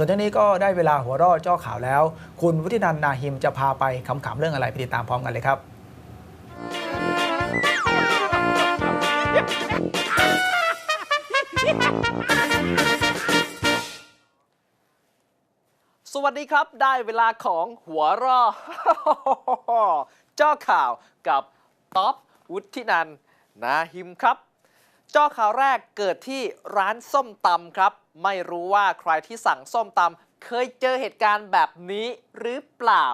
ส่วนช่วงนี้ก็ได้เวลาหัวรอดเจ้าข่าวแล้ว คุณวุฒินันนาหิมจะพาไปขำๆเรื่องอะไรไปติดตามพร้อมกันเลยครับสวัสดีครับ ได้เวลาของหัวรอเจ้าข่าวกับท็อปวุฒินันนาหิมครับ จ้าข่าวแรกเกิดที่ร้านส้มตำครับ ไม่รู้ว่าใครที่สั่งส้มตำเคยเจอเหตุการณ์แบบนี้หรือเปล่า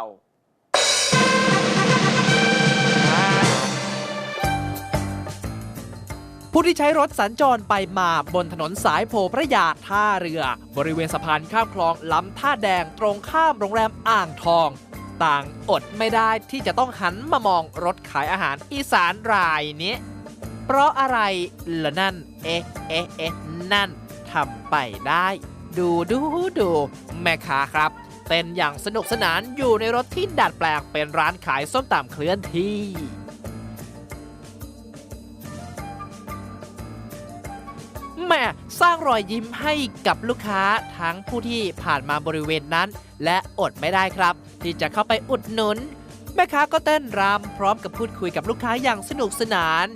ผู้ที่ใช้รถสัญจรไปมาบนถนนสายโพพระยาท่าเรือ บริเวณสะพานข้ามคลองลำท่าแดงตรงข้ามโรงแรมอ่างทอง ต่างอดไม่ได้ที่จะต้องหันมามองรถขายอาหารอีสานรายนี้ เพราะอะไรล่ะนั่น เอ๊ะเอ๊ะเอ๊ะนั่นทำไปได้ ดูดูดู แม่ค้าครับ เต้นอย่างสนุกสนานอยู่ในรถที่ดัดแปลงเป็นร้านขายส้มตำเคลื่อนที่แม่สร้างรอยยิ้มให้กับลูกค้าทั้งผู้ที่ผ่านมาบริเวณนั้น และอดไม่ได้ครับ ที่จะเข้าไปอุดหนุน แม่ค้าก็เต้นรำพร้อมกับพูดคุยกับลูกค้าอย่างสนุกสนาน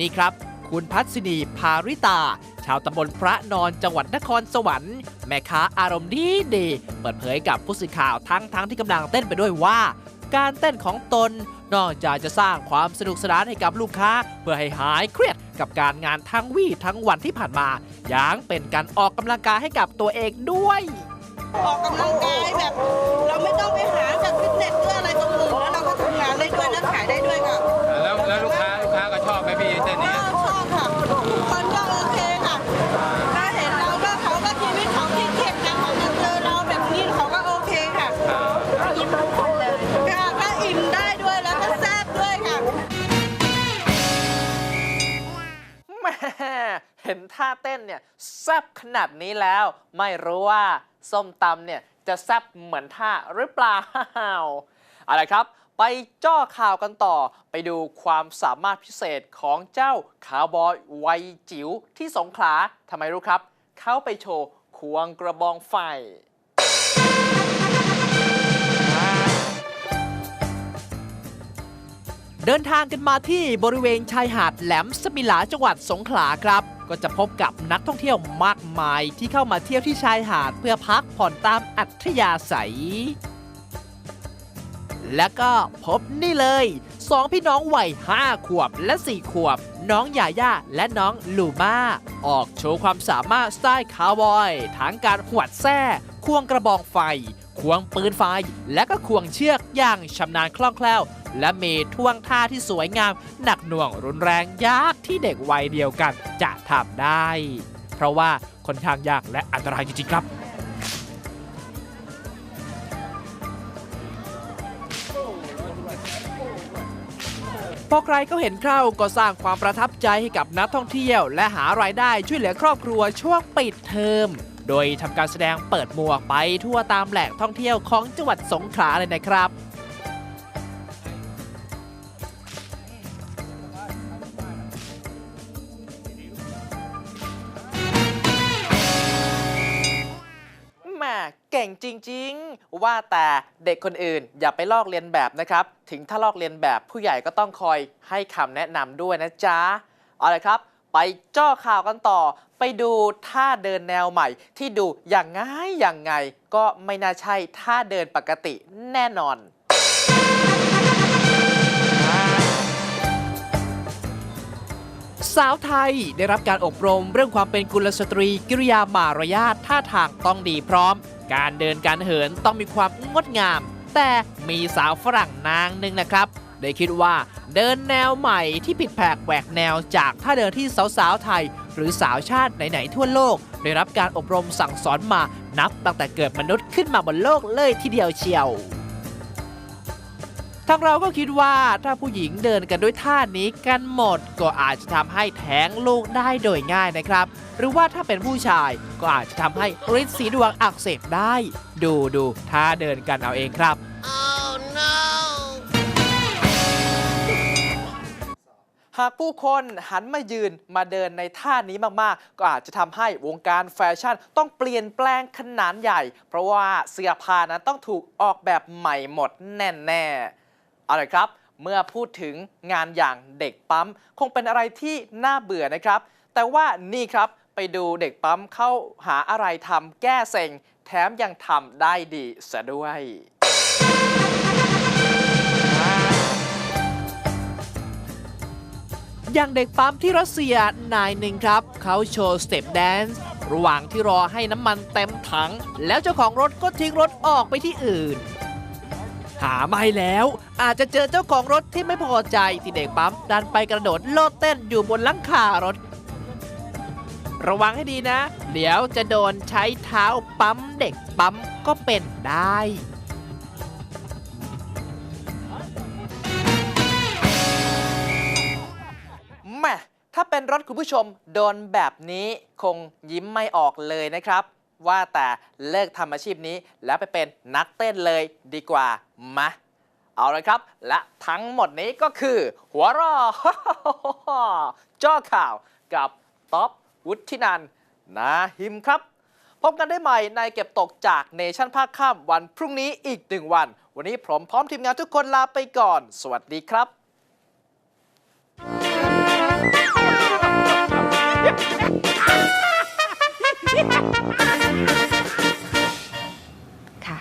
นี่ครับ คุณพัศนีภาริตา ชาวตำบลพระนอนจังหวัดนครสวรรค์แม่ค้าอารมณ์ดีดีเปิดเผยกับผู้สื่อข่าวทั้งทั้งที่กำลังเต้นไปด้วยว่า การเต้นของตนนอกจากจะสร้างความสนุกสนานให้กับลูกค้า เพื่อให้หายเครียดกับการงานทั้งวี่ทั้งวันที่ผ่านมายังเป็นการออกกำลังกายให้กับตัวเองด้วย ออกกำลังกายแบบ เราไม่ต้องไปหา ห็นท่าเต้นเนี่ยแซบขนาดนี้แล้ว ไม่รู้ว่าส้มตำเนี่ยจะแซบเหมือนท่าหรือเปล่าอาละครับ ไปจ้อข่าวกันต่อ ไปดูความสามารถพิเศษของเจ้าคาวบอยวัยจิ๋วที่สงขลาทำไมรู้ครับ เขาไปโชว์ควงกระบองไฟเดินทางกันมาที่บริเวณชายหาดแหลมสมิลาจังหวัดสงขลาครับ ก็จะพบกับนักท่องเที่ยวมากมายที่เข้ามาเที่ยวที่ชายหาดเพื่อพักผ่อนตามอัธยาศัย แล้วก็พบนี่เลยสองพี่น้องวัย5ขวบและ4ขวบ น้องยาย่าและน้องลูมาออกโชว์ความสามารถสไตล์คาวบอยทั้งการหวดแส้ควงกระบองไฟ ควงปืนไฟ และก็ควงเชือกอย่างชำนาญคล่องแคล่ว และมีท่วงท่าที่สวยงาม หนักหน่วงรุนแรงยากที่เด็กวัยเดียวกันจะทำได้ เพราะว่าค่อนข้างยากและอันตรายจริงๆครับพอใครเขาเห็นเข้าก็สร้างความประทับใจให้กับนักท่องเที่ยว และหารายได้ช่วยเหลือครอบครัวช่วงปิดเทอม โดยทำการแสดงเปิดหมวกไปทั่วตามแหล่งท่องเที่ยวของจังหวัดสงขลาเลยนะครับแม่เก่งจริง ๆ ว่าแต่เด็กคนอื่นอย่าไปลอกเลียนแบบนะครับ ถึงถ้าลอกเลียนแบบผู้ใหญ่ก็ต้องคอยให้คำแนะนำด้วยนะจ๊ะ เอาเลยครับ ไปจ้อข่าวกันต่อ ไปดูท่าเดินแนวใหม่ ที่ดูอย่างง่ายอย่างไง ก็ไม่น่าใช่ท่าเดินปกติแน่นอน สาวไทยได้รับการอบรมเรื่องความเป็นกุลสตรีกิริยามารยาทท่าทางต้องดีพร้อม การเดินการเหินต้องมีความงดงาม แต่มีสาวฝรั่งนางหนึ่งนะครับ ได้คิดว่า เดินแนวใหม่ที่ผิดแผกแหวกแนวจากท่าเดินที่สาวๆไทย หรือสาวชาติไหนๆทั่วโลก ได้รับการอบรมสั่งสอนมานับตั้งแต่เกิดมนุษย์ขึ้นมาบนโลกเลยทีเดียวเชียวทางเราก็คิดว่าถ้าผู้หญิงเดินกันด้วยท่านี้กันหมด ก็อาจจะทำให้แท้งลูกได้โดยง่ายนะครับ หรือว่าถ้าเป็นผู้ชายก็อาจจะทำให้ฤทธิ์สีดวงอักเสบได้ ดูดูท่าเดินกันเอาเองครับห หากผู้คนหันมายืนมาเดินในท่านี้มากๆ ก็อาจจะทำให้วงการแฟชั่นต้องเปลี่ยนแปลงขนาดใหญ่ เพราะว่าเสื้อผ้านั้นต้องถูกออกแบบใหม่หมดแน่ๆเอาละครับ เมื่อพูดถึงงานอย่างเด็กปั๊ม คงเป็นอะไรที่น่าเบื่อนะครับ แต่ว่านี่ครับไปดูเด็กปั๊มเข้าหาอะไรทำแก้เซ็ง แถมยังทำได้ดีซะด้วย อย่างเด็กปั๊มที่รัสเซียนายหนึ่งครับ เขาโชว์สเต็ปแดนซ์ระหว่างที่รอให้น้ำมันเต็มถัง แล้วเจ้าของรถก็ทิ้งรถออกไปที่อื่น หาไม่แล้วอาจจะเจอเจ้าของรถที่ไม่พอใจที่เด็กปั๊มดันไปกระโดดโลดเต้นอยู่บนหลังคารถ ระวังให้ดีนะ เดี๋ยวจะโดนใช้เท้าปั๊มเด็กปั๊มก็เป็นได้ ถ้าเป็นรถคุณผู้ชมโดนแบบนี้คงยิ้มไม่ออกเลยนะครับ ว่าแต่เลิกทำอาชีพนี้แล้วไปเป็นนักเต้นเลยดีกว่ามาเอาเลยครับ และทั้งหมดนี้ก็คือ หัวรอจ้อข่าวกับท็อปวุฒินันท์นาหิมครับ พบกันได้ใหม่ในเก็บตกจากเนชั่นภาคค่ำวันพรุ่งนี้อีกหนึ่งวัน วันนี้ผมพร้อมทีมงานทุกคนลาไปก่อน สวัสดีครับ Ha ha ha!